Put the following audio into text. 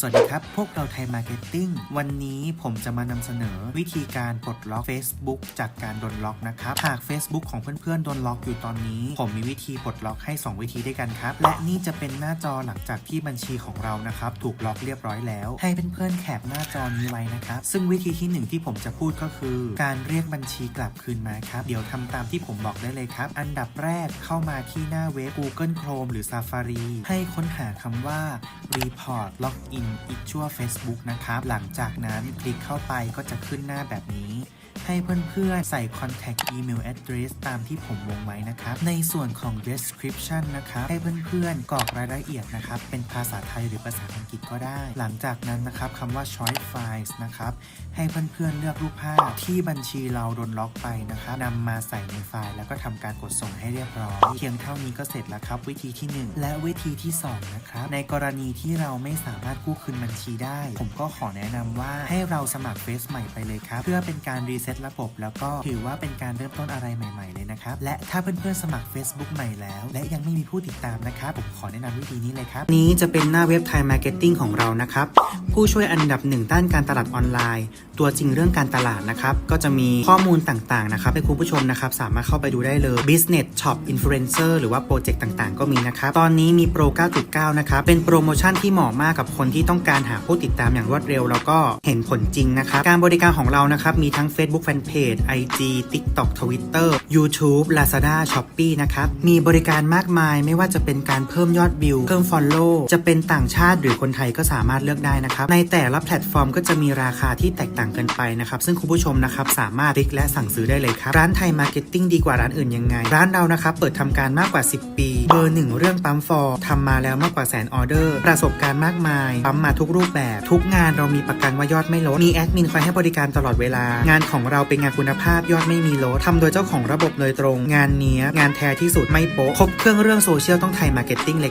สวัสดีครับ พวกเราไทยมาร์เก็ตติ้งวันนี้ผมจะมานำเสนอวิธีการปลดล็อก Facebook จากการโดนล็อกนะครับ หาก Facebook ของเพื่อนๆ โดนล็อกอยู่ตอนนี้ ผมมีวิธีปลดล็อกให้ 2 วิธีด้วยกันครับ และนี่จะเป็นหน้าจอหลังจากที่บัญชีของเรานะครับ ถูกล็อกเรียบร้อยแล้ว ให้เพื่อนๆแคปหน้าจอนี้ไว้นะครับ ซึ่งวิธีที่หนึ่งที่ผมจะพูดก็คือ การเรียกบัญชีกลับคืนมาครับเดี๋ยวทำตามที่ผมบอกได้เลยครับ อันดับแรกเข้ามาที่หน้าเว็บ Google Chrome หรือ Safari ให้ค้นหาคำว่า Report Login i t u a Facebook นะครับ หลังจากนั้นคลิกเข้าไปก็จะขึ้นหน้าแบบนี้ ให้เพื่อนๆ ใส่ contact email address ตามที่ผมวงไว้นะครับ ในส่วนของ description นะครับ ให้เพื่อนๆกรอกรายละเอียดนะครับ เป็นภาษาไทยหรือภาษาอังกฤษก็ได้ หลังจากนั้นนะครับคำว่า choice files นะครับ ให้เพื่อนๆเลือกรูปภาพที่บัญชีเราโดนล็อกไปนะครับนำมาใส่ในไฟล์ แล้วก็ทำการกดส่งให้เรียบร้อย เพียงเท่านี้ก็เสร็จแล้วครับ วิธีที่ 1 และวิธีที่ 2 นะครับ ในกรณีที่เราไม่สามารถกู้คืนบัญชีได้ ผมก็ขอแนะนำว่าให้เราสมัครเฟซใหม่ไปเลยครับ เพื่อเป็นการรีเซ็ตระบบ แล้วก็ถือว่าเป็นการเริ่มต้นอะไรใหม่ ๆ เลยนะครับ และถ้าเพื่อนๆสมัคร Facebook ใหม่แล้ว และยังไม่มีผู้ติดตามนะครับ ผมขอแนะนำวิธีนี้เลยครับ นี้จะเป็นหน้าเว็บไทยมาร์เก็ตติ้งของเรานะครับ ผู้ช่วยอันดับหนึ่งด้านการตลาดออนไลน์ ตัวจริงเรื่องการตลาดนะครับ ก็จะมีข้อมูลต่างๆนะครับให้คุณผู้ชมนะครับสามารถเข้าไปดูได้เลย Business Shop Influencer หรือว่าโปรเจกต์ต่างๆ ก็มีนะครับ ตอนนี้มีโปร 9.9 นะครับ เป็นโปรโมชั่นที่เหมาะมากกับคนที่ต้องการหาผู้ติดตามอย่างรวดเร็ว แล้วก็เห็นผลจริงนะครับ การบริการของเรานะครับมีทั้ง Facebook Fanpage IG TikTok Twitter YouTube Lazada Shopee นะครับมีบริการมากมายไม่ว่าจะเป็นการเพิ่มยอดวิวเพิ่ม Follow จะเป็นต่างชาติหรือคนไทยก็สามารถเลือกได้นะครับในแต่ละแพลตฟอร์มก็จะมีราคาที่แตกต่างกันไปนะครับซึ่งคุณผู้ชมนะครับสามารถคลิกและสั่งซื้อได้เลยครับ ร้านไทยมาร์เก็ตติ้งดีกว่าร้านอื่นยังไง ร้านเรานะครับเปิดทำการมากกว่า 10 ปี เบอร์หนึ่งเรื่องปั๊มฟอร์ทำมาแล้วมากกว่าแสนออเดอร์ ประสบการณ์มากมายปั๊มมาทุกรูปแบบ ทุกงานเรามีประกันว่ายอดไม่ลด มีแอดมินคอยให้บริการตลอดเวลา งานของเราเป็นงานคุณภาพยอดไม่มีลดทำโดยเจ้าของระบบโดยตรง งานเนี้ยงานแท้ที่สุดไม่โป๊ะครบเครื่องเรื่องโซเชียลต้องไทยมาร์เก็ตติ้งเลย